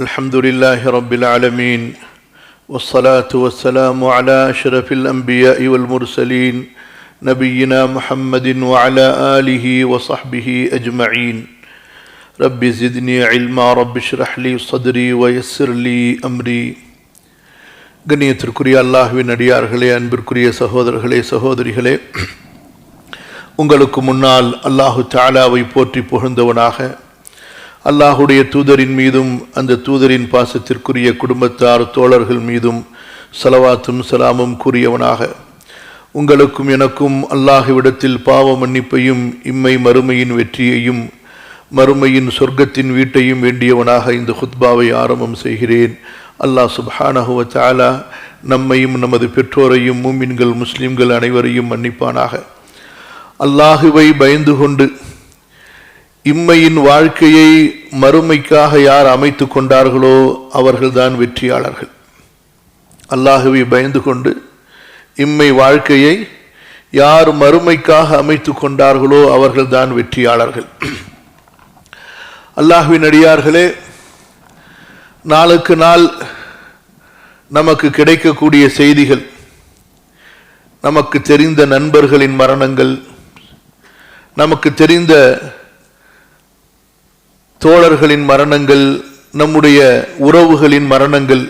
الحمد لله رب العالمين والصلاة والسلام على أشرف الأنبياء والمرسلين نبينا محمد وعلى آله وصحبه أجمعين رب زدني علما رب اشرح لي صدري ويسر لي أمري கண்ணியத்திற்குரிய அல்லாஹ்வின் அடியார்களே அன்பிற்குரிய சகோதரர்களே சகோதரிகளே உங்களுக்கு முன்னால் அல்லாஹு தாலாவை போற்றி புகழ்ந்தவனாக அல்லாஹுடைய தூதரின் மீதும் அந்த தூதரின் பாசத்திற்குரிய குடும்பத்தார் தோழர்கள் மீதும் சலவாத்தும் சலாமும் கூறியவனாக உங்களுக்கும் எனக்கும் அல்லாஹுவிடத்தில் பாவ மன்னிப்பையும் இம்மை மறுமையின் வெற்றியையும் மறுமையின் சொர்க்கத்தின் வீட்டையும் வேண்டியவனாக இந்த ஹுத்பாவை ஆரம்பம் செய்கிறேன். அல்லாஹ் சுப்ஹானஹுவ சாலா நம்மையும் நமது பெற்றோரையும் மூமின்கள் முஸ்லிம்கள் அனைவரையும் மன்னிப்பானாக. அல்லாஹுவை பயந்து கொண்டு இம்மையின் வாழ்க்கையை மறுமைக்காக யார் அமைத்து கொண்டார்களோ அவர்கள்தான் வெற்றியாளர்கள். அல்லாகவே பயந்து கொண்டு இம்மை வாழ்க்கையை யார் மறுமைக்காக அமைத்து கொண்டார்களோ அவர்கள்தான் வெற்றியாளர்கள். அல்லாஹுவின் அடியார்களே நாளுக்கு நாள் நமக்கு கிடைக்கக்கூடிய செய்திகள் நமக்கு தெரிந்த நண்பர்களின் மரணங்கள் நமக்கு தெரிந்த தோழர்களின் மரணங்கள் நம்முடைய உறவுகளின் மரணங்கள்.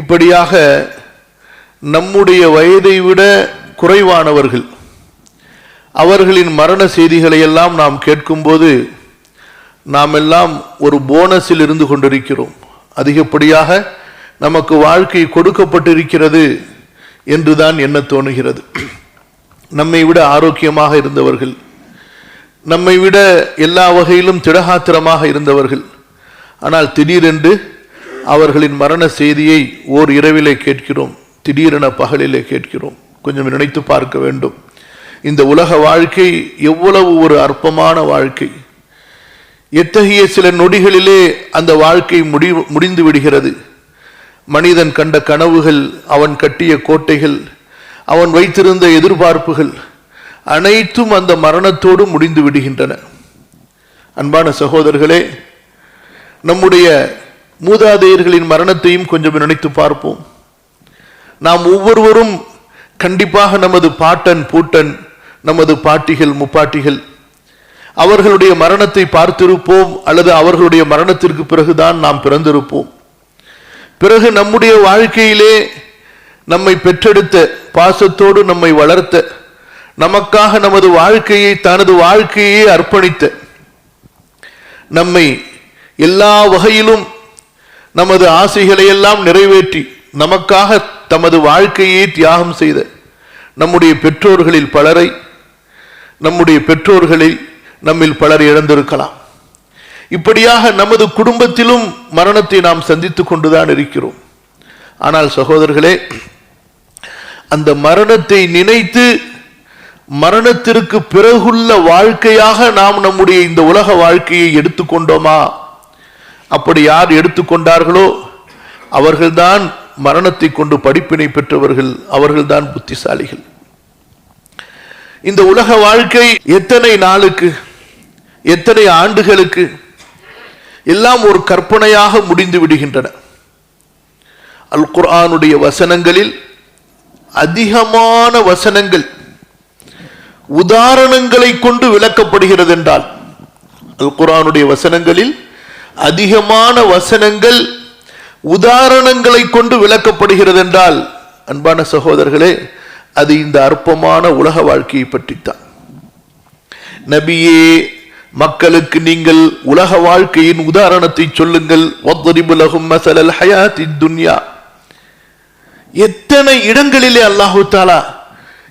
இப்படியாக நம்முடைய வயதை விட குறைவானவர்கள் அவர்களின் மரண செய்திகளை எல்லாம் நாம் கேட்கும்போது நாம் எல்லாம் ஒரு போனஸில் இருந்து கொண்டிருக்கிறோம். அதிகப்படியாக நமக்கு வாழ்க்கை கொடுக்கப்பட்டிருக்கிறது என்றுதான் என்ன தோணுகிறது. நம்மை விட ஆரோக்கியமாக இருந்தவர்கள் நம்மை விட எல்லா வகையிலும் திடகாத்திரமாக இருந்தவர்கள். ஆனால் திடீரென்று அவர்களின் மரண செய்தியை ஓர் இரவிலே கேட்கிறோம். திடீரென பகலிலே கேட்கிறோம். கொஞ்சம் நினைத்து பார்க்க வேண்டும். இந்த உலக வாழ்க்கை எவ்வளவு ஒரு அற்பமான வாழ்க்கை. எத்தகைய சில நொடிகளிலே அந்த வாழ்க்கை முடி முடிந்து விடுகிறது. மனிதன் கண்ட கனவுகள் அவன் கட்டிய கோட்டைகள் அவன் வைத்திருந்த எதிர்பார்ப்புகள் அனைத்தும் அந்த மரணத்தோடு முடிந்து விடுகின்றன. அன்பான சகோதரர்களே நம்முடைய மூதாதையர்களின் மரணத்தையும் கொஞ்சம் நினைத்து பார்ப்போம். நாம் ஒவ்வொருவரும் கண்டிப்பாக நமது பாட்டன் பூட்டன் நமது பாட்டிகள் முப்பாட்டிகள் அவர்களுடைய மரணத்தை பார்த்திருப்போம் அல்லது அவர்களுடைய மரணத்திற்கு பிறகுதான் நாம் பிறந்திருப்போம். பிறகு நம்முடைய வாழ்க்கையிலே நம்மை பெற்றெடுத்த பாசத்தோடு நம்மை வளர்த்த நமக்காக நமது வாழ்க்கையை தனது வாழ்க்கையை அர்ப்பணித்த நம்மை எல்லா வகையிலும் நமது ஆசைகளை எல்லாம் நிறைவேற்றி நமக்காக தமது வாழ்க்கையை தியாகம் செய்த நம்முடைய பெற்றோர்களில் பலரை நம்முடைய பெற்றோர்களில் நம்மில் பலர் இழந்திருக்கலாம். இப்படியாக நமது குடும்பத்திலும் மரணத்தை நாம் சந்தித்து கொண்டுதான் இருக்கிறோம். ஆனால் சகோதரர்களே அந்த மரணத்தை நினைத்து மரணத்திற்கு பிறகுள்ள வாழ்க்கையாக நாம் நம்முடைய இந்த உலக வாழ்க்கையை எடுத்துக்கொண்டோமா? அப்படி யார் எடுத்துக்கொண்டார்களோ அவர்கள்தான் மரணத்தை கொண்டு படிப்பினை பெற்றவர்கள் அவர்கள்தான் புத்திசாலிகள். இந்த உலக வாழ்க்கை எத்தனை நாளுக்கு எத்தனை ஆண்டுகளுக்கு எல்லாம் ஒரு கற்பனையாக முடிந்து விடுகின்றன. அல் குர்ஆனுடைய வசனங்களில் அதிகமான வசனங்கள் உதாரணங்களை கொண்டு விளக்கப்படுகிறது என்றால் அல் வசனங்களில் அதிகமான வசனங்கள் உதாரணங்களை கொண்டு விளக்கப்படுகிறது என்றால் அன்பான சகோதரர்களே அது இந்த அற்பமான உலக வாழ்க்கையை பற்றித்தான். நபியே மக்களுக்கு நீங்கள் உலக வாழ்க்கையின் உதாரணத்தை சொல்லுங்கள். துன்யா. எத்தனை இடங்களிலே அல்லாஹு தாலா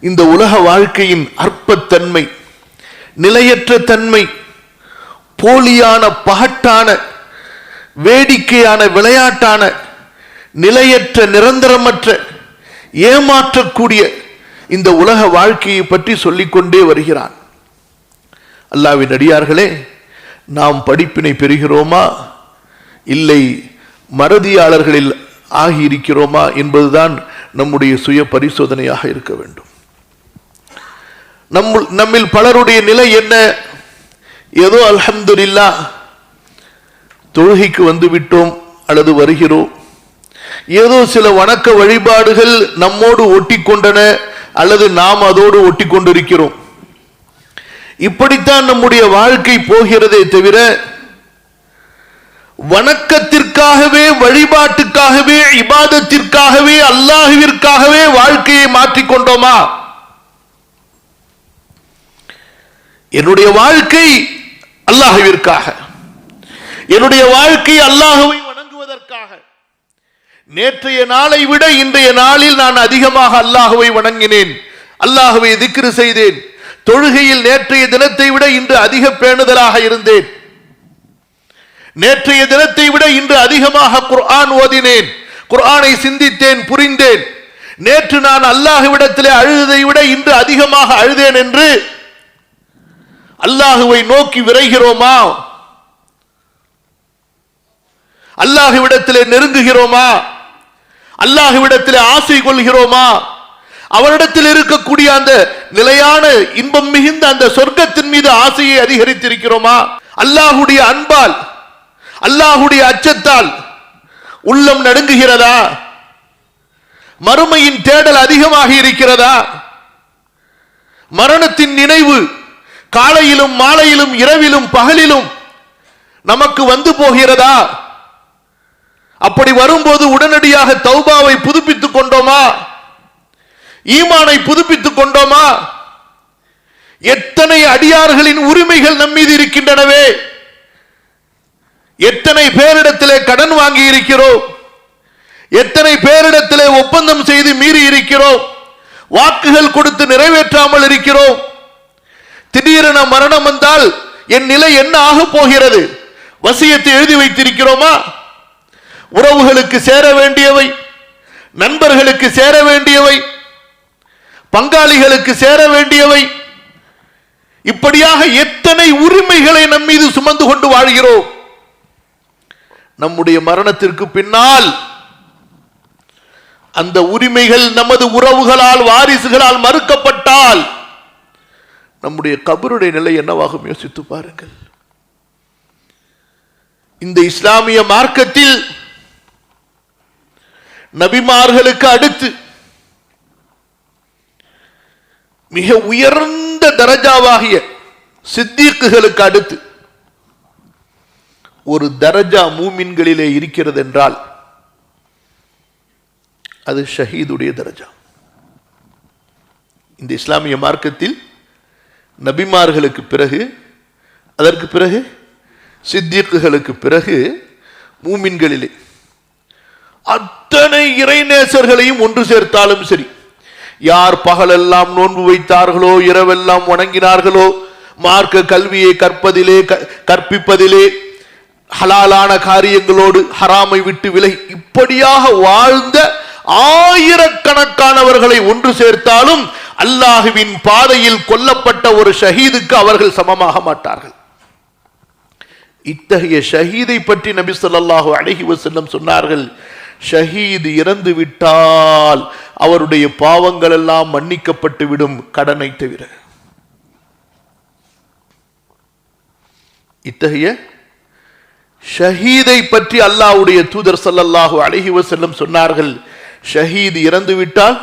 இந்த உலக வாழ்க்கையின் அற்பத்தன்மை நிலையற்ற தன்மை போலியான பகட்டான வேடிக்கையான விளையாட்டான நிலையற்ற நிரந்தரமற்ற ஏமாற்றக்கூடிய இந்த உலக வாழ்க்கையை பற்றி சொல்லிக்கொண்டே வருகிறான். அல்லாவின் அடியார்களே நாம் படிப்பினை பெறுகிறோமா? இல்லை மறதியாளர்களில் ஆகியிருக்கிறோமா என்பதுதான் நம்முடைய சுய பரிசோதனையாக இருக்க வேண்டும். நம்முள் நம்மில் பலருடைய நிலை என்ன? ஏதோ அல்ஹம்துலில்லா தொழுகைக்கு வந்து விட்டோம் அல்லது வருகிறோம். ஏதோ சில வணக்க வழிபாடுகள் நம்மோடு ஒட்டி கொண்டன அல்லது நாம் அதோடு ஒட்டி கொண்டிருக்கிறோம் இப்படித்தான் நம்முடைய வாழ்க்கை போகிறதே தவிர வணக்கத்திற்காகவே வழிபாட்டுக்காகவே இபாதத்திற்காகவே அல்லாஹுவிற்காகவே வாழ்க்கையை மாற்றிக்கொண்டோமா? என்னுடைய வாழ்க்கை அல்லாஹுவிற்காக. என்னுடைய வாழ்க்கை அல்லாஹுவை வணங்குவதற்காக. நேற்றைய நாளை விட இன்றைய நாளில் நான் அதிகமாக அல்லாஹுவை வணங்கினேன். அல்லாஹுவை திக்ரு செய்தேன். தொழுகையில் நேற்றைய தினத்தை விட இன்று அதிக பேணுதலாக இருந்தேன். நேற்றைய தினத்தை விட இன்று அதிகமாக குர்ஆன் ஓதினேன். குர்ஆனை சிந்தித்தேன் புரிந்தேன். நேற்று நான் அல்லாஹுவிடத்திலே அழுததை விட இன்று அதிகமாக அழுதேன் என்று அல்லாஹுவை நோக்கி விரைகிறோமா? அல்லாஹுவிடத்திலே நெருங்குகிறோமா? அல்லாஹுவிடத்திலே ஆசை கொள்கிறோமா? அவரிடத்தில் இருக்கக்கூடிய அந்த நிலையான இன்பம் மிகுந்த அந்த சொர்க்கத்தின் மீது ஆசையை அதிகரித்திருக்கிறோமா? அல்லாஹுடைய அன்பால் அல்லாஹுடைய அச்சத்தால் உள்ளம் நடுங்குகிறதா? மறுமையின் தேடல் அதிகமாக இருக்கிறதா? மரணத்தின் நினைவு காலையிலும் மாலையிலும் இரவிலும் பகலிலும் நமக்கு வந்து போகிறதா? அப்படி வரும்போது உடனடியாக தௌபாவை புதுப்பித்துக் கொண்டோமா? ஈமானை புதுப்பித்துக் கொண்டோமா? எத்தனை அடியார்களின் உரிமைகள் நம்மீது இருக்கின்றனவே? எத்தனை பேரிடத்திலே கடன் வாங்கி இருக்கிறோம்? எத்தனை பேரிடத்திலே ஒப்பந்தம் செய்து மீறி இருக்கிறோம்? வாக்குகள் கொடுத்து நிறைவேற்றாமல் இருக்கிறோம்? திடீரென மரணம் வந்தால் என் நிலை என்ன ஆக போகிறது? வசியத்தை எழுதி வைத்திருக்கிறோமா? உறவுகளுக்கு சேர வேண்டியவை நண்பர்களுக்கு சேர வேண்டியவை பங்காளிகளுக்கு சேர வேண்டியவை. இப்படியாக எத்தனை உரிமைகளை நம் மீது சுமந்து கொண்டு வாழ்கிறோம்? நம்முடைய மரணத்திற்கு பின்னால் அந்த உரிமைகள் நமது உறவுகளால் வாரிசுகளால் மறுக்கப்பட்டால் நம்முடைய கபருடைய நிலை என்னவாகும் யோசித்து பாருங்கள். இந்த இஸ்லாமிய மார்க்கத்தில் நபிமார்களுக்கு அடுத்து மிக உயர்ந்த தரஜாவாகிய சித்திக்குகளுக்கு அடுத்து ஒரு தரஜா மூமின்களிலே இருக்கிறது என்றால் அது ஷஹீதுடைய தரஜா. இந்த இஸ்லாமிய மார்க்கத்தில் நபிமார்களுக்கு பிறகு அதற்கு பிறகு சித்திக்குகளுக்கு பிறகு மூமின்களிலே அத்தனை இறைநேசர்களையும் ஒன்று சேர்த்தாலும் சரி யார் பகலெல்லாம் நோன்பு வைத்தார்களோ இரவெல்லாம் வணங்கினார்களோ மார்க்க கல்வியை கற்பதிலே க- கற்பிப்பதிலே ஹலாலான காரியங்களோடு ஹராமை விட்டு விலகி இப்படியாக வாழ்ந்த ஆயிரக்கணக்கானவர்களை ஒன்று சேர்த்தாலும் அல்லாஹுவின் பாதையில் கொல்லப்பட்ட ஒரு ஷஹீதுக்கு அவர்கள் சமமாக மாட்டார்கள். இத்தகைய ஷஹீதை பற்றி நபி சொல்லாஹு அழகி வசல்லம் சொன்னார்கள் ஷஹீது இறந்து விட்டால் அவருடைய பாவங்கள் எல்லாம் மன்னிக்கப்பட்டு விடும் கடனை தவிர. இத்தகைய ஷஹீதை பற்றி அல்லாஹ்வுடைய தூதர் ஸல்லல்லாஹு அழகி வசல்லம் சொன்னார்கள் ஷஹீது இறந்து விட்டால்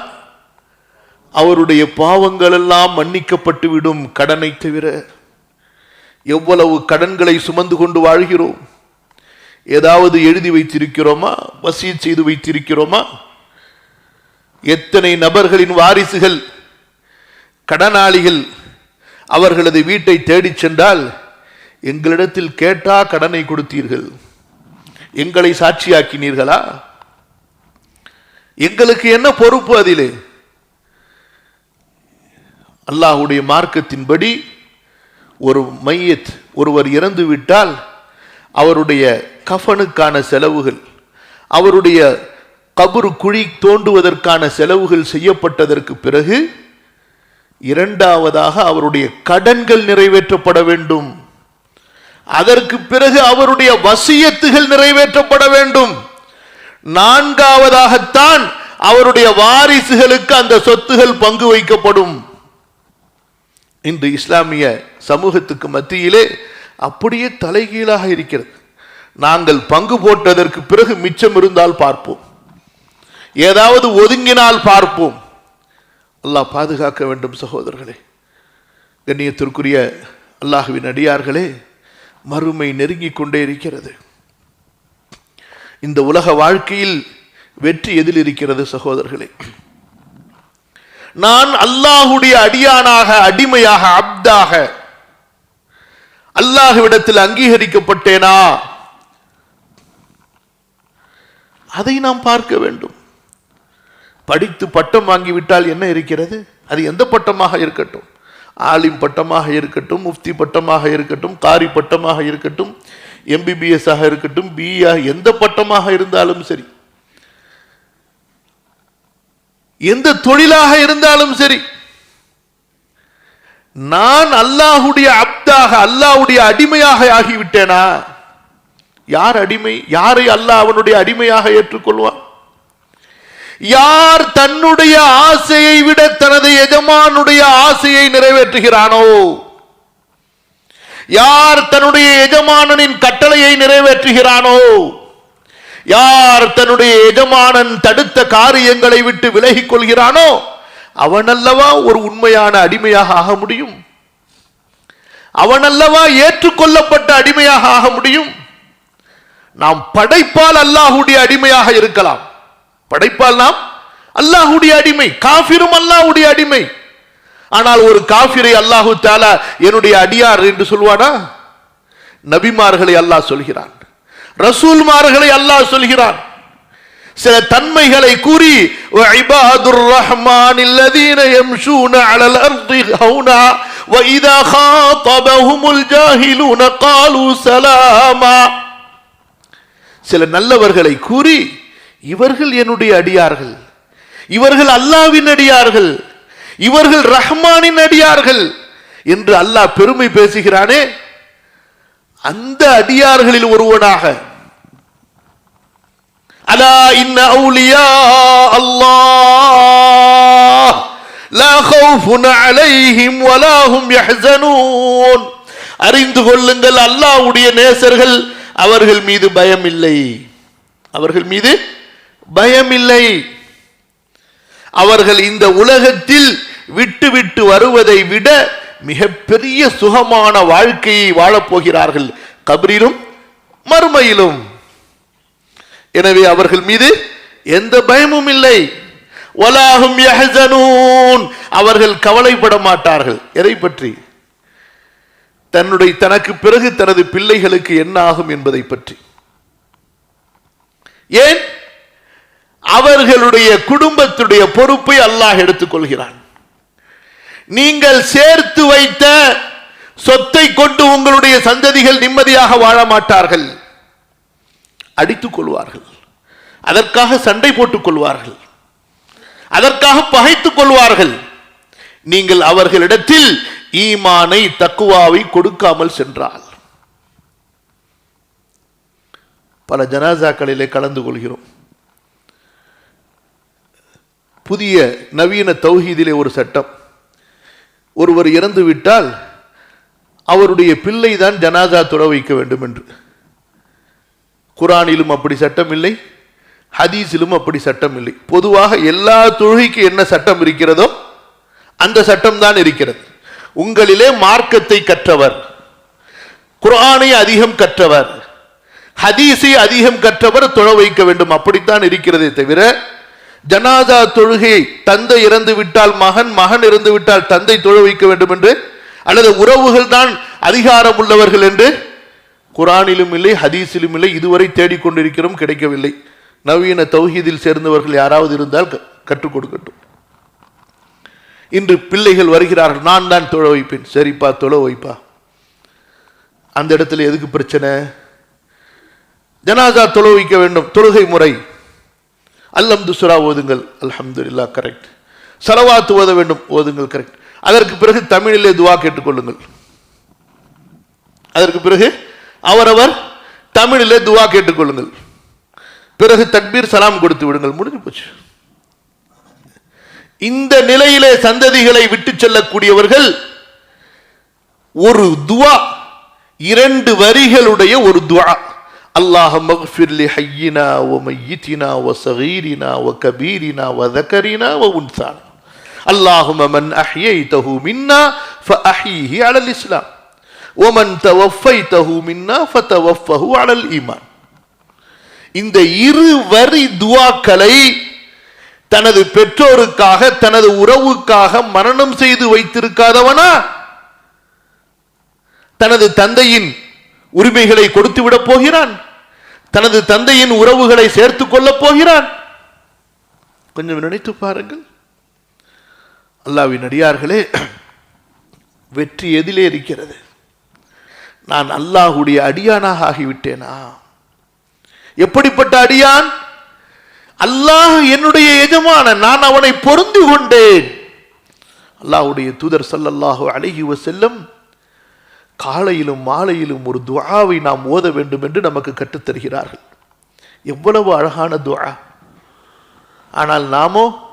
அவருடைய பாவங்கள் எல்லாம் மன்னிக்கப்பட்டு விடும் கடனை தவிர எவ்வளவு கடன்களை சுமந்து கொண்டு வாழ்கிறோம்? ஏதாவது எழுதி வைத்திருக்கிறோமா? வசி செய்து வைத்திருக்கிறோமா? எத்தனை நபர்களின் வாரிசுகள் கடனாளிகள் அவர்களது வீட்டை தேடிச் சென்றால் எங்களிடத்தில் கேட்டா கடனை கொடுத்தீர்கள்? எங்களை சாட்சியாக்கினீர்களா? எங்களுக்கு என்ன பொறுப்பு அதிலே? அல்லாஹுடைய மார்க்கத்தின்படி ஒரு மையத் ஒருவர் இறந்து விட்டால் அவருடைய கஃபனுக்கான செலவுகள் அவருடைய கபரு குழி தோண்டுவதற்கான செலவுகள் செய்யப்பட்டதற்கு பிறகு இரண்டாவதாக அவருடைய கடன்கள் நிறைவேற்றப்பட வேண்டும். அதற்கு பிறகு அவருடைய வசியத்துகள் நிறைவேற்றப்பட வேண்டும். நான்காவதாகத்தான் அவருடைய வாரிசுகளுக்கு அந்த சொத்துகள் பங்கு வைக்கப்படும். இன்று இஸ்லாமிய சமூகத்துக்கு மத்தியிலே அப்படியே தலைகீழாக இருக்கிறது. நாங்கள் பங்கு போட்டதற்கு பிறகு மிச்சம் இருந்தால் பார்ப்போம். ஏதாவது ஒதுங்கினால் பார்ப்போம். அல்லாஹ் பாதுகாக்க வேண்டும் சகோதரர்களே. கண்ணியத்திற்குரிய அல்லாஹுவின் அடியார்களே மறுமை நெருங்கிக் கொண்டே இருக்கிறது. இந்த உலக வாழ்க்கையில் வெற்றி எதில் இருக்கிறது சகோதரர்களே? நான் அல்லாஹுடைய அடியானாக அடிமையாக அப்தாக அல்லாஹுவிடத்தில் அங்கீகரிக்கப்பட்டேனா? அதை நாம் பார்க்க வேண்டும். படித்து பட்டம் வாங்கிவிட்டால் என்ன இருக்கிறது? அது எந்த பட்டமாக இருக்கட்டும்? ஆலிம் பட்டமாக இருக்கட்டும் முஃப்தி பட்டமாக இருக்கட்டும் காரி பட்டமாக இருக்கட்டும் எம்பிபிஎஸ் ஆக இருக்கட்டும் பிஇ எந்த பட்டமாக இருந்தாலும் சரி. எந்த தொழிலாக இருந்தாலும் சரி. நான் அல்லாஹுடைய அப்தாக அல்லாஹுடைய அடிமையாக ஆகிவிட்டேனா? யார் அடிமை? யாரை அல்லாஹ் அவனுடைய அடிமையாக ஏற்றுக்கொள்வான்? யார் தன்னுடைய ஆசையை விட தனது எஜமானுடைய ஆசையை நிறைவேற்றுகிறானோ? யார் தன்னுடைய எஜமானனின் கட்டளையை நிறைவேற்றுகிறானோ? யார் தன்னுடைய எஜமானன் தடுத்த காரியங்களை விட்டு விலகிக் கொள்கிறானோ அவனல்லவா ஒரு உண்மையான அடிமையாக ஆக முடியும். அவனல்லவா ஏற்றுக்கொள்ளப்பட்ட அடிமையாக ஆக முடியும். நாம் படைப்பால் அல்லாஹுடைய அடிமையாக இருக்கலாம். படைப்பால் நாம் அல்லாஹுடைய அடிமை காபிரும் அல்லாஹுடைய அடிமை. ஆனால் ஒரு காபிரை அல்லாஹு தாலா என்னுடைய அடியார் என்று சொல்வானா? நபிமார்களை அல்லாஹ் சொல்கிறான். ரசூல்மார்களை அல்லாஹ் சொல்கிறான் சில தன்மைகளை கூறி வஇபாதுர் ரஹ்மான் الذين يمشون على الارض هونا واذا خاطبهم الجاهلون قالوا سلاما சில நல்லவர்களை கூறி இவர்கள் என்னுடைய அடியார்கள் இவர்கள் அல்லாவின் அடியார்கள் இவர்கள் ரஹ்மானின் அடியார்கள் என்று அல்லாஹ் பெருமை பேசுகிறானே அந்த அடியார்களில் ஒருவனாக. அலா இன்ன அவுலியா அல்லாஹ். லா ஹவுஃபுன் அலைஹிம் வலா ஹும் யஹ்ஸனூன் அறிந்து கொள்ளுங்கள் அல்லாஹ்வுடைய நேசர்கள் அவர்கள் மீது பயம் இல்லை அவர்கள் மீது பயம் இல்லை அவர்கள் இந்த உலகத்தில் விட்டு விட்டு வருவதை விட மிகப்பெரிய சுகமான வாழ்க்கையை வாழப் போகிறார்கள் கபரிலும் மறுமையிலும். எனவே அவர்கள் மீது எந்த பயமும் இல்லை. வலாகும் அவர்கள் கவலைப்பட மாட்டார்கள். எதை பற்றி? தன்னுடைய தனக்கு பிறகு தனது பிள்ளைகளுக்கு என்ன ஆகும் என்பதை பற்றி. ஏன்? அவர்களுடைய குடும்பத்துடைய பொறுப்பை அல்லாஹ் எடுத்துக்கொள்கிறான். நீங்கள் சேர்த்து வைத்த சொத்தை கொண்டு உங்களுடைய சந்ததிகள் நிம்மதியாக வாழ மாட்டார்கள். அடித்துக் கொள்வார்கள். அதற்காக சண்டை போட்டுக் கொள்வார்கள். அதற்காக பகைத்துக் கொள்வார்கள். நீங்கள் அவர்களிடத்தில் ஈமானை தக்குவாவை கொடுக்காமல் சென்றால். பல ஜனாசாக்களிலே கலந்து கொள்கிறோம். புதிய நவீன தௌஹீதிலே ஒரு சட்டம். ஒருவர் இறந்து விட்டால் அவருடைய பிள்ளை தான் ஜனாதா தொட வைக்க வேண்டும் என்று குரானிலும் அப்படி சட்டம் இல்லை ஹதீஸிலும் அப்படி சட்டம் இல்லை பொதுவாக எல்லா தொழுகைக்கு என்ன சட்டம் இருக்கிறதோ அந்த சட்டம் தான் இருக்கிறது. உங்களிலே மார்க்கத்தை கற்றவர் குரானை அதிகம் கற்றவர் ஹதீஸை அதிகம் கற்றவர் தொழ வைக்க வேண்டும். அப்படித்தான் இருக்கிறதே தவிர ஜனாதா தொழுகை தந்தை இறந்து விட்டால் மகன் மகன் இறந்து விட்டால் தந்தை தொழ வைக்க வேண்டும் என்று அல்லது உறவுகள் தான் அதிகாரம் உள்ளவர்கள் என்று குரானிலும் இல்லை ஹதீஸிலும் இல்லை இதுவரை தேடிக்கொண்டிருக்கிறோம் கிடைக்கவில்லை. நவீன தௌஹீதில் சேர்ந்தவர்கள் யாராவது இருந்தால் க- கற்றுக் கொடுக்கட்டும். இன்று பிள்ளைகள் வருகிறார்கள் நான் தான் தொழ வைப்பேன். சரிப்பா தொழ வைப்பா. அந்த இடத்துல எதுக்கு பிரச்சனை? ஜனாதா தொழ வைக்க வேண்டும் தொழுகை முறை. அல்லம் துசுரா ஓதுங்கள். அல்ஹம்துல்லா கரெக்ட் சலவாத்து ஓத வேண்டும் ஓதுங்கள் கரெக்ட் அதற்கு பிறகு தமிழிலே துவா கேட்டுக்கொள்ளுங்கள். அதற்கு பிறகு அவரவர் தமிழிலே துவா கேட்டுக்கொள்ளுங்கள். பிறகு தக்பீர் சலாம் கொடுத்து விடுங்கள். முடிஞ்சு போச்சு. இந்த நிலையிலே சந்ததிகளை விட்டு செல்லக்கூடியவர்கள் ஒரு துவா இரண்டு வரிகளுடைய ஒரு துவா. اللهم اغفر لحينا وميتنا وصغيرنا وكبيرنا وذكرنا وانثانا اللهم من احييته منا فاحيه على الاسلام ومن توفيته منا فتوفه على الايمان இந்த இரு வரி துவாக்களை தனது பெற்றோருக்காக தனது உறவுக்காக மரணம் செய்து வைத்திருக்காதவனா தனது தந்தையின் உரிமைகளை கொடுத்து விடப் போகிறான் தனது தந்தையின் உறவுகளை சேர்த்துக் கொள்ளப் போகிறான். கொஞ்சம் நினைத்து பாருங்கள். அல்லாவின் அடியார்களே வெற்றி எதிலே இருக்கிறது. நான் அல்லாஹுடைய அடியானாக ஆகிவிட்டேனா? எப்படிப்பட்ட அடியான்? அல்லாஹ் என்னுடைய எஜமான நான் அவனை பொருந்து கொண்டேன். அல்லாஹ்வுடைய தூதர் ஸல்லல்லாஹு அலைஹி செல்லும் காலையிலும் மாலையிலும் ஒரு துவாவை நாம் ஓத வேண்டும் என்று நமக்கு கற்றுத் தருகிறார்கள் எவ்வளவு அழகான துவா ஆனால் நாமோ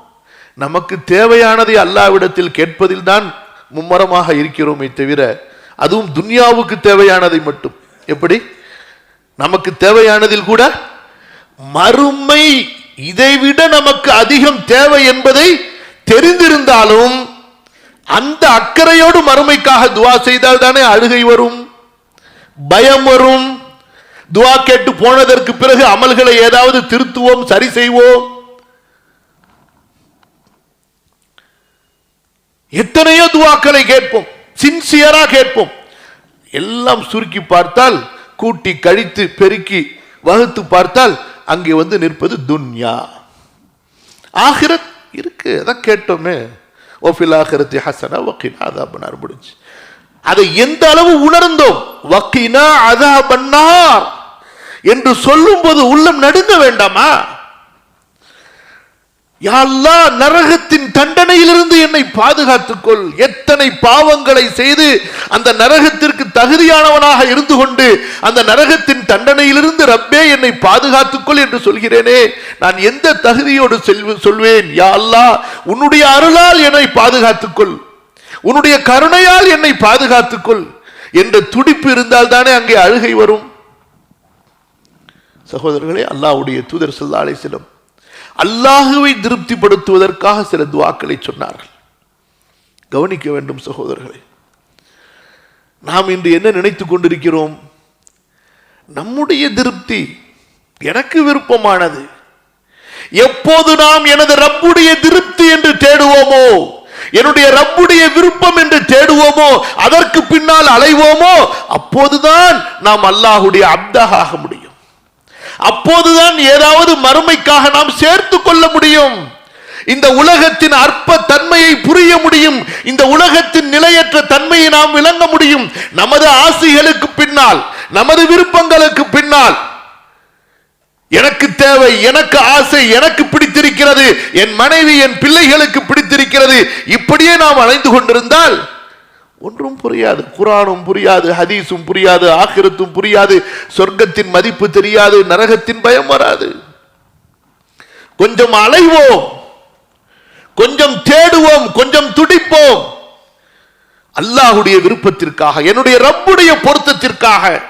நமக்கு தேவையானதை அல்லாவிடத்தில் கேட்பதில் தான் மும்மரமாக இருக்கிறோமே தவிர அதுவும் துன்யாவுக்கு தேவையானதை மட்டும். எப்படி? நமக்கு தேவையானதில் கூட மறுமை இதைவிட நமக்கு அதிகம் தேவை என்பதை தெரிந்திருந்தாலும் அந்த அக்கறையோடு மறுமைக்காக துவா செய்தால் தானே அழுகை வரும்? பயம் வரும்? துவா கேட்டு போனதற்கு பிறகு அமல்களை ஏதாவது திருத்துவோம் சரி செய்வோம்? எத்தனையோ துவாக்களை கேட்போம் சின்சியரா கேட்போம். எல்லாம் சுருக்கி பார்த்தால் கூட்டி கழித்து பெருக்கி வகுத்து பார்த்தால் அங்கே வந்து நிற்பது துன்யா. ஆகிரத் இருக்கு அதான் கேட்டோமே. ஓஃபில் ஹசனா வக்கீனா அதா பண்ணார் முடிஞ்சு அதை எந்த அளவு உணர்ந்தோம்? வக்கீனா அதா பண்ணார் என்று சொல்லும்போது உள்ளம் நடுங்க வேண்டாமா? யாழ்லா நரகத்தின் தண்டனையிலிருந்து என்னை பாதுகாத்துக்கொள். எத்தனை பாவங்களை செய்து அந்த நரகத்திற்கு தகுதியானவனாக இருந்து கொண்டு அந்த நரகத்தின் தண்டனையிலிருந்து ரப்பே என்னை பாதுகாத்துக்கொள் என்று சொல்கிறேனே. நான் எந்த தகுதியோடு செல்வ- சொல்வேன்? யா உன்னுடைய அருளால் என்னை பாதுகாத்துக்கொள். உன்னுடைய கருணையால் என்னை பாதுகாத்துக்கொள். என்ற துடிப்பு இருந்தால் தானே அங்கே அழுகை வரும். சகோதரர்களே அல்லாவுடைய தூதர் ஸல்லல்லாஹு அலைஹி அல்லாஹுவை திருப்திப்படுத்துவதற்காக சில துவாக்களை சொன்னார்கள். கவனிக்க வேண்டும் சகோதரர்களே. நாம் இன்று என்ன நினைத்து கொண்டிருக்கிறோம்? நம்முடைய திருப்தி எனக்கு விருப்பமானது. எப்போது நாம் எனது ரப்புடைய திருப்தி என்று தேடுவோமோ என்னுடைய ரப்புடைய விருப்பம் என்று தேடுவோமோ அதற்கு பின்னால் அலைவோமோ அப்போதுதான் நாம் அல்லாஹுடைய அப்தாக ஆக முடியும். அப்போதுதான் ஏதாவது மறுமைக்காக நாம் சேர்த்து கொள்ள முடியும். இந்த உலகத்தின் அற்ப தன்மையை புரிய முடியும். இந்த உலகத்தின் நிலையற்ற தன்மையை நாம் விளங்க முடியும். நமது ஆசைகளுக்கு பின்னால் நமது விருப்பங்களுக்கு பின்னால். எனக்கு தேவை எனக்கு ஆசை எனக்கு பிடித்திருக்கிறது என் மனைவி என் பிள்ளைகளுக்கு பிடித்திருக்கிறது இப்படியே நாம் அலைந்து கொண்டிருந்தால் ஒன்றும் புரியாது. குரானும் புரியாது ஹதீஸும் புரியாது ஆகிரத்தும் புரியாது சொர்க்கத்தின் மதிப்பு தெரியாது நரகத்தின் பயம் வராது. கொஞ்சம் அலைவோம். கொஞ்சம் தேடுவோம் கொஞ்சம் துடிப்போம். அல்லாஹுடைய விருப்பத்திற்காக என்னுடைய ரப்புடைய பொருத்தத்திற்காக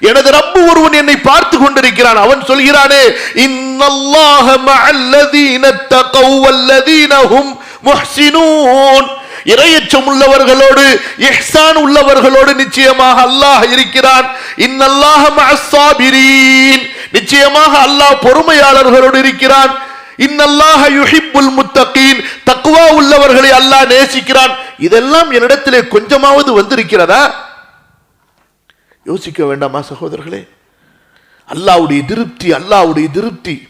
எனது ரப்பு ஒருவன் என்னை பார்த்து கொண்டிருக்கிறான். அவன் சொல்கிறானே இன்னல்லாஹ மஅல்லதீன தகவல்லதீனஹும் முஹ்சினூன். இரையச்சம் உள்ளவர்களோடு இஹ்சான் உள்ளவர்களோடு நிச்சயமாக அல்லாஹ் இருக்கிறான். இன்னல்லாஹ மஅஸ்ஸாபிரீன். நிச்சயமாக அல்லாஹ் பொறுமையாளர்களோடு இருக்கிறான். இன்னல்லாஹ யுஹிப்புல் முத்தகீன். தக்வா உள்ளவர்களை அல்லாஹ் நேசிக்கிறான். இதெல்லாம் என்னிடத்திலே கொஞ்சமாவது வந்திருக்கிறதா? யோசிக்க வேண்டாமா சகோதரர்களே? அல்லாஹ்வுடைய திருப்தி அல்லாஹ்வுடைய திருப்தி.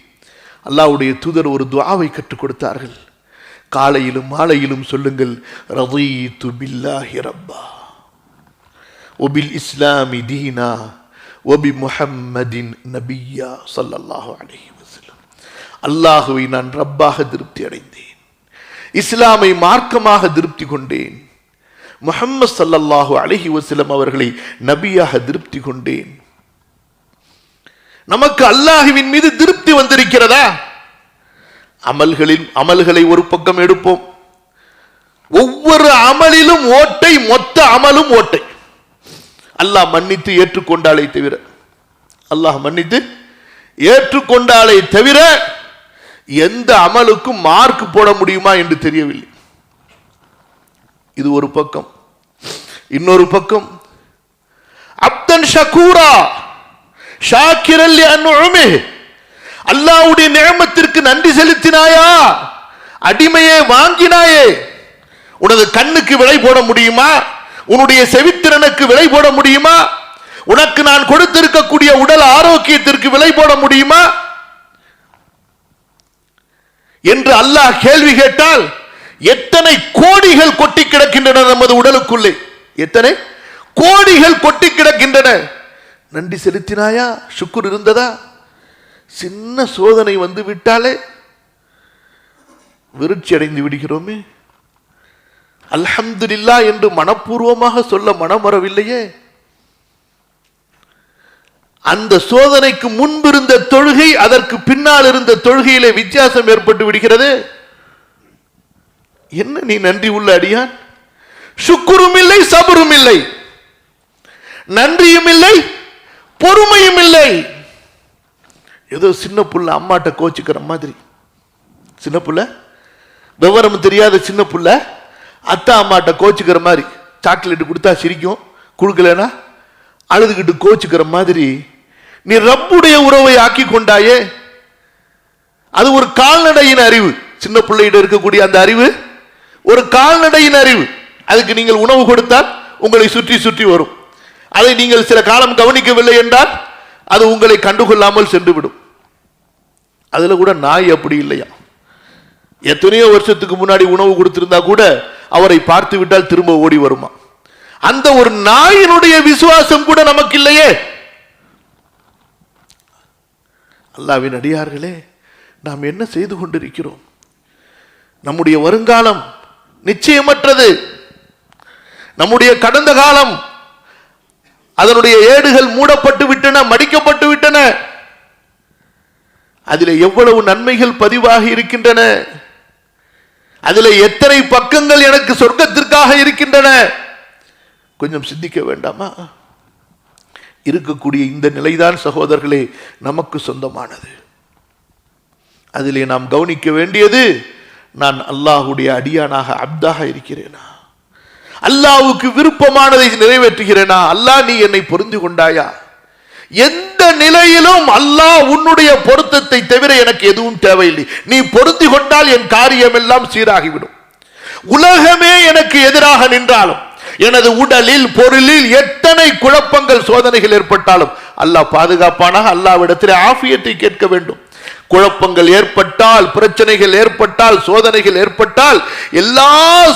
அல்லாவுடைய தூதர் ஒரு துவாவை கற்றுக் கொடுத்தார்கள். காலையிலும் மாலையிலும் சொல்லுங்கள் ரதீத்து பில்லாஹி ரப்பா ஒபில் இஸ்லாமி தீனா ஒபி முஹம்மதின் நபியா சல்லல்லாஹு அலஹி வசலம் அல்லாஹுவை நான் ரப்பாக திருப்தி அடைந்தேன். இஸ்லாமை மார்க்கமாக திருப்தி கொண்டேன். முஹம்மது சல்லல்லாஹு அலஹி வசலம் அவர்களை நபியாக திருப்தி கொண்டேன். நமக்கு அல்லாஹுவின் மீது திருப்தி வந்திருக்கிறதா? அமல்களில் அமல்களை ஒரு பக்கம் எடுப்போம். ஒவ்வொரு அமலிலும் ஓட்டை மொத்த அமலும் ஓட்டை. அல்லாஹ் மன்னித்து ஏற்றுக்கொண்டாலே தவிர அல்லாஹ் மன்னித்து ஏற்றுக்கொண்டாலே தவிர எந்த அமலுக்கும் மார்க் போட முடியுமா என்று தெரியவில்லை. இது ஒரு பக்கம். இன்னொரு பக்கம் அப்தன் ஷகூரா ஷாக்கிரல் அன்னுமே அல்லாவுடைய நியமத்திற்கு நன்றி செலுத்தினாயா? அடிமையே வாங்கினாயே. உனது கண்ணுக்கு விலை போட முடியுமா? உன்னுடைய செவித்திறனுக்கு விலை போட முடியுமா? உனக்கு நான் கொடுத்திருக்கக்கூடிய உடல் ஆரோக்கியத்திற்கு விலை போட முடியுமா? என்று அல்லாஹ் கேள்வி கேட்டால் எத்தனை கோடிகள் கொட்டி கிடக்கின்றன நமது உடலுக்குள்ளே? எத்தனை கோடிகள் கொட்டி கிடக்கின்றன? நன்றி செலுத்தினாயா? சுக்குர் இருந்ததா? சின்ன சோதனை வந்து விட்டாலே விருட்சி அடைந்து விடுகிறோமே. அல்ஹம்துல்லா என்று மனப்பூர்வமாக சொல்ல மனம் வரவில்லையே. அந்த சோதனைக்கு முன்பிருந்த தொழுகை அதற்கு பின்னால் இருந்த தொழுகையிலே வித்தியாசம் ஏற்பட்டு விடுகிறது. என்ன நீ நன்றி உள்ள அடியான்? சுக்குரும் இல்லை சபரும் இல்லை. நன்றியும் இல்லை பொறுமையும் இல்லை. ஏதோ சின்ன புள்ள அம்மாட்ட கோச்சிக்கிற மாதிரி. சின்ன புள்ள? விவரம் தெரியாத சின்ன புள்ள அத்தா அம்மாட்ட கோச்சிக்கிற மாதிரி. சாக்லேட் கொடுத்தா சிரிக்கும். கொடுக்கலனா? அழுதுகிட்டு கோச்சிக்கிற மாதிரி. நீ ரப்புடைய உறவை ஆக்கி கொண்டாயே. அது ஒரு கால்நடையின் அறிவு. சின்ன பிள்ளையிட இருக்கக்கூடிய அந்த அறிவு ஒரு கால்நடையின் அறிவு. அதுக்கு நீங்கள் உணவு கொடுத்தால் உங்களை சுற்றி சுற்றி வரும். அதை நீங்கள் சில காலம் கவனிக்கவில்லை என்றால் அது உங்களை கண்டுகொள்ளாமல் சென்றுவிடும். அதுல கூட நாய் அப்படி இல்லையா? எத்தனையோ வருஷத்துக்கு முன்னாடி உணவு கொடுத்திருந்தா கூட அவரை பார்த்து விட்டால் திரும்ப ஓடி வருமா? அந்த ஒரு நாயினுடைய விசுவாசம் கூட நமக்கு இல்லையே. அல்லாவின் அடியார்களே நாம் என்ன செய்து கொண்டிருக்கிறோம்? நம்முடைய வருங்காலம் நிச்சயமற்றது. நம்முடைய கடந்த காலம் அதனுடைய ஏடுகள் மூடப்பட்டு விட்டன மடிக்கப்பட்டு விட்டன. அதில் எவ்வளவு நன்மைகள் பதிவாக இருக்கின்றன? அதில் எத்தனை பக்கங்கள் எனக்கு சொர்க்கத்திற்காக இருக்கின்றன? கொஞ்சம் சிந்திக்க வேண்டாமா? இருக்கக்கூடிய இந்த நிலைதான் சகோதரர்களே நமக்கு சொந்தமானது. அதிலே நாம் கவனிக்க வேண்டியது நான் அல்லாஹுடைய அடியானாக அப்தாக இருக்கிறேனா? அல்லாவுக்கு விருப்பமானதை நிறைவேற்றுகிறேனா? அல்லாஹ் நீ என்னை புரிந்து கொண்டாயா? எந்த நிலையிலும் அல்லாஹ் உன்னுடைய பொருத்தத்தை தவிர எனக்கு எதுவும் தேவையில்லை. நீ பொருத்தி கொண்டால் என் காரியம் எல்லாம் சீராகிவிடும். உலகமே எனக்கு எதிராக நின்றாலும் எனது உடலில் பொருளில் எத்தனை குழப்பங்கள் சோதனைகள் ஏற்பட்டாலும் அல்லாஹ் பாதுகாப்பானாக அல்லாவிடத்தில் ஆஃபியத்தை கேட்க வேண்டும். குழப்பங்கள் ஏற்பட்டால் பிரச்சனைகள் ஏற்பட்டால் சோதனைகள் ஏற்பட்டால் எல்லா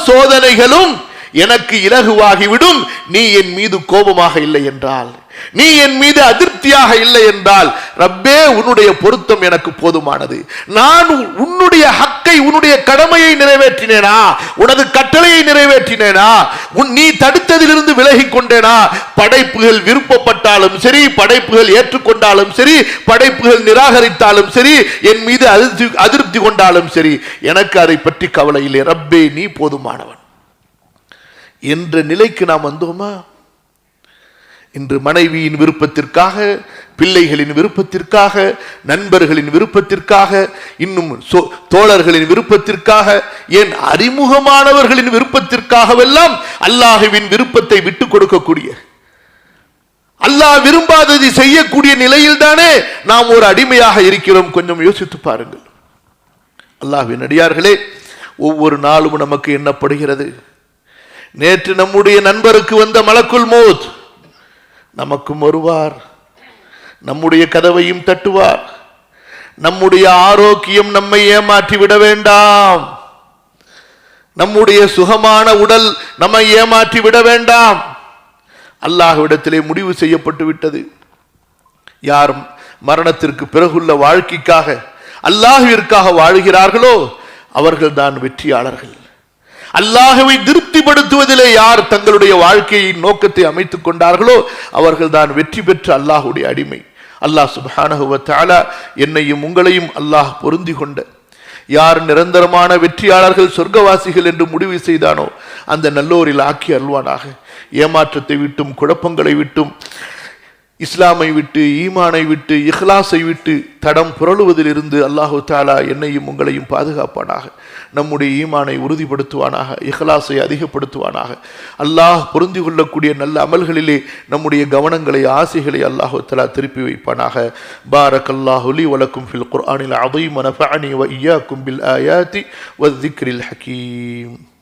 சோதனைகளும் எனக்கு இலகுவாகிவிடும். நீ என் மீது கோபமாக இல்லை என்றால் நீ என் மீது அதிருப்தியாக இல்லை என்றால் ரப்பே உன்னுடைய பொருத்தம் எனக்கு போதுமானது. நான் உன்னுடைய ஹக்கை உன்னுடைய கடமையை நிறைவேற்றினேனா? உனது கட்டளையை நிறைவேற்றினேனா? உன் நீ தடுத்ததிலிருந்து விலகி கொண்டேனா? படைப்புகள் விருப்பப்பட்டாலும் சரி படைப்புகள் ஏற்றுக்கொண்டாலும் சரி படைப்புகள் நிராகரித்தாலும் சரி என் மீது அதிருப்தி அதிருப்தி கொண்டாலும் சரி எனக்கு அதை பற்றி கவலை இல்லை. ரப்பே நீ போதுமானவன். என்ற நிலைக்கு நாம் வந்தோமா? இன்று மனைவியின் விருப்பத்திற்காக பிள்ளைகளின் விருப்பத்திற்காக நண்பர்களின் விருப்பத்திற்காக இன்னும் சோ- தோழர்களின் விருப்பத்திற்காக ஏன் அறிமுகமானவர்களின் விருப்பத்திற்காகவெல்லாம் அல்லாஹுவின் விருப்பத்தை விட்டு கொடுக்கக்கூடிய அல்லாஹ் விரும்பாததை செய்யக்கூடிய நிலையில் தானே நாம் ஒரு அடிமையாக இருக்கிறோம்? கொஞ்சம் யோசித்து பாருங்கள். அல்லாஹ்வின் அடியார்களே ஒவ்வொரு நாளும் நமக்கு என்னப்படுகிறது? நேற்று நம்முடைய நண்பருக்கு வந்த மலக்குள் மோத். நமக்கும் வருவார். நம்முடைய கதவையும் தட்டுவார். நம்முடைய ஆரோக்கியம் நம்மை ஏமாற்றி விட வேண்டாம். நம்முடைய சுகமான உடல் நம்மை ஏமாற்றி விட வேண்டாம். அல்லாஹ்விடத்திலே முடிவு செய்யப்பட்டு விட்டது. யார் மரணத்திற்கு பிறகுள்ள வாழ்க்கைக்காக அல்லாஹிற்காக வாழ்கிறார்களோ அவர்கள்தான் வெற்றியாளர்கள். அல்லாஹ்வை திருப்திப்படுத்துவதிலே யார் தங்களுடைய வாழ்க்கையின் நோக்கத்தை அமைத்துக் கொண்டார்களோ அவர்கள் தான் வெற்றி பெற்ற அல்லாஹுடைய அடிமை. அல்லாஹ் சுப்ஹானஹு என்னையும் உங்களையும் அல்லாஹ் பொருந்தி கொண்ட. யார் நிரந்தரமான வெற்றியாளர்கள் சொர்க்கவாசிகள் என்று முடிவு செய்தானோ அந்த நல்லோரில் ஆக்கி அல்வானாக ஏமாற்றத்தை விட்டும் குழப்பங்களை விட்டும் இஸ்லாமை விட்டு ஈமானை விட்டு இஹ்லாஸை விட்டு தடம் புரளுவதிலிருந்து அல்லாஹு தாலா என்னையும் உங்களையும் பாதுகாப்பானாக. நம்முடைய ஈமானை உறுதிப்படுத்துவானாக இஹ்லாஸை அதிகப்படுத்துவானாக. அல்லாஹ் பொருந்தி கொள்ளக்கூடிய நல்ல அமல்களிலே நம்முடைய கவனங்களை ஆசைகளை அல்லாஹு தாலா திருப்பி வைப்பானாக. பாரக் அல்லாஹுலி வலக்கும் ஃபில் குர்ஆனில் அபை நஃபஅனி வ இய்யாக்கும் பில் ஆயாத்தி வ ஹக்கீம்